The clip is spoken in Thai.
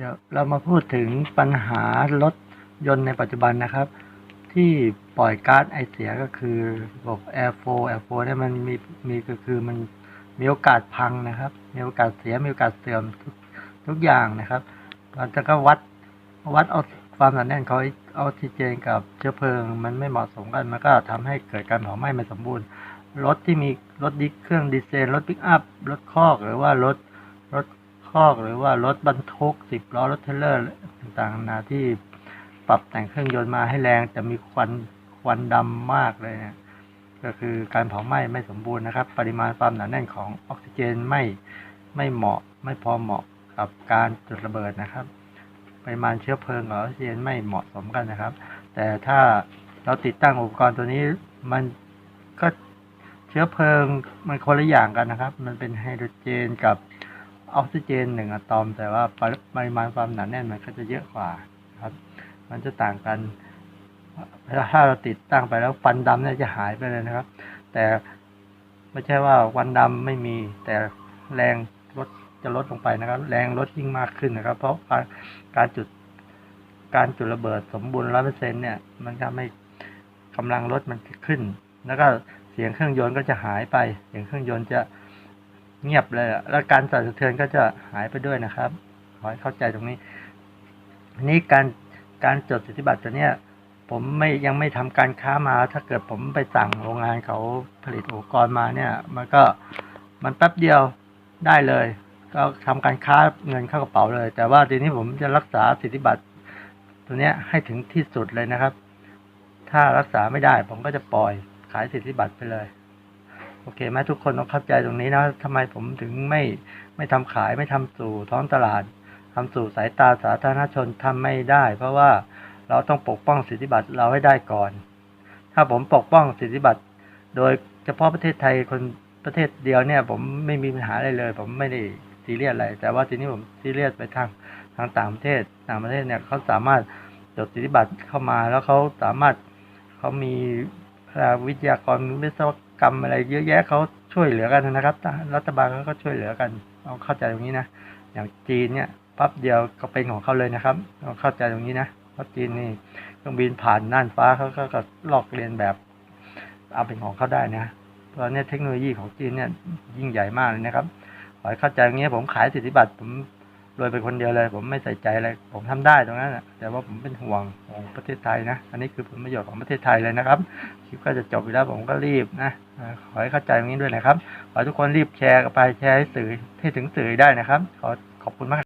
เดี๋ยวเรามาพูดถึงปัญหารถยนต์ในปัจจุบันนะครับ ที่ปล่อยก๊าซไอเสียก็คือระบบ Air Flow Air Flow เนี่ยมันมีมีก็คือมันมีโอกาสพังนะครับ มีโอกาสเสียมีโอกาสเสื่อมทุกทุกอย่างนะครับเราจะก็วัดวัดเอาความหนาแน่นของออกซิเจนกับเชื้อเพลิง มันไม่เหมาะสมกันมันก็ทำให้เกิดการเผาไหม้ไม่สมบูรณ์รถที่มีรถดิเครื่องดีเซลรถปิกอัพรถคอกหรือว่ารถรถ คอกหรือว่ารถบรรทุกสิบล้อรถเทรลเลอร์ต่างๆนานาที่ปรับแต่งเครื่องยนต์มาให้แรงแต่มีควันควันดำมากเลยเนี่ยก็คือการเผาไหม้ไม่สมบูรณ์นะครับ ปริมาณความหนาแน่นของออกซิเจนไม่ไม่เหมาะไม่พอเหมาะกับการจุดระเบิดนะครับ ปริมาณเชื้อเพลิงกับออกซิเจนไม่เหมาะสมกันนะครับ แต่ถ้าเราติดตั้งอุปกรณ์ตัวนี้มันก็เชื้อเพลิงมันคนละอย่างกันนะครับ มันเป็นไฮโดรเจนกับ ออกซิเจนหนึ่งอะตอม แต่ว่าปริมาณความหนาแน่นมันก็จะเยอะกว่าครับ มันจะต่างกันถ้าเราติดตั้งไปแล้วฟันดำเนี่ยจะหายไปเลยนะครับ แต่ไม่ใช่ว่าวันดำไม่มี แต่แรงลดจะลดลงไปนะครับ แรงลดยิ่งมากขึ้นนะครับ เพราะการการจุดการจุดระเบิดสมบูรณ์ร้อยเปอร์เซ็นเนี่ย มันทำให้กำลังรถมันขึ้น แล้วก็เสียงเครื่องยนต์ก็จะหายไป เสียงเครื่องยนต์จะ เงียบเลยอะแล้วการสั่นสะเทือนก็จะหายไปด้วยนะครับขอให้เข้าใจตรงนี้ นี่การการจดสิทธิบัตรตัวเนี้ยผมไม่ยังไม่ทำการค้ามา ถ้าเกิดผมไปสั่งโรงงานเขาผลิตอุปกรณ์มาเนี่ย มันก็มันแป๊บเดียวได้เลย ก็ทำการค้าเงินเข้ากระเป๋าเลย แต่ว่าทีนี้ผมจะรักษาสิทธิบัตรตัวเนี้ยให้ถึงที่สุดเลยนะครับ ถ้ารักษาไม่ได้ผมก็จะปล่อยขายสิทธิบัตรไปเลย อเคไหมทุกคนต้องเข้าใจตรงนี้นะทำไมผมถึงไม่ไม่ทำขายไม่ทำสู่ท้องตลาดทำสู่สายตาสาธารณชนทำไม่ได้ เพราะว่าเราต้องปกป้องสิทธิบัตรเราให้ได้ก่อน ถ้าผมปกป้องสิทธิบัตรโดยเฉพาะประเทศไทยคนประเทศเดียวเนี่ยผมไม่มีปัญหาอะไรเลย ผมไม่ได้ซีเรียสอะไร แต่ว่าทีนี้ผมซีเรียสไปทางทางต่างประเทศต่างประเทศเนี่ยเขาสามารถจดสิทธิบัตรเข้ามาแล้วเขาสามารถเขามีวิทยากรวิศวก กรรมอะไรเยอะแยะเขาช่วยเหลือกันนะครับ รัฐบาลเขาก็ช่วยเหลือกันเอาเข้าใจตรงนี้นะ อย่างจีนเนี่ยปั๊บเดียวก็เป็นของเขาเลยนะครับเราเข้าใจตรงนี้นะเพราะจีนนี่เครื่องบินผ่านน่านฟ้าเขาก็ก็ลอกเลียนแบบ เอาเป็นของเขาได้นะตอนนี้เทคโนโลยีของจีนเนี่ยยิ่งใหญ่มากเลยนะครับขอให้เข้าใจตรงนี้ผมขายสิทธิบัตรผม รวยเป็นคนเดียวเลย ผมไม่ใส่ใจอะไรผมทำได้ตรงนั้นแหะแต่ว่าผมเป็นห่วงของประเทศไทยนะ อันนี้คือผลประโยชน์ของประเทศไทยเลยนะครับคลิปก็จะจบไปแล้วผมก็รีบนะขอให้เข้าใจตรงนี้ด้วยนะครับขอทุกคนรีบแชร์กันไปแชร์ให้สื่อให้ถึงสื่อได้นะครับ ขอขอบคุณมาก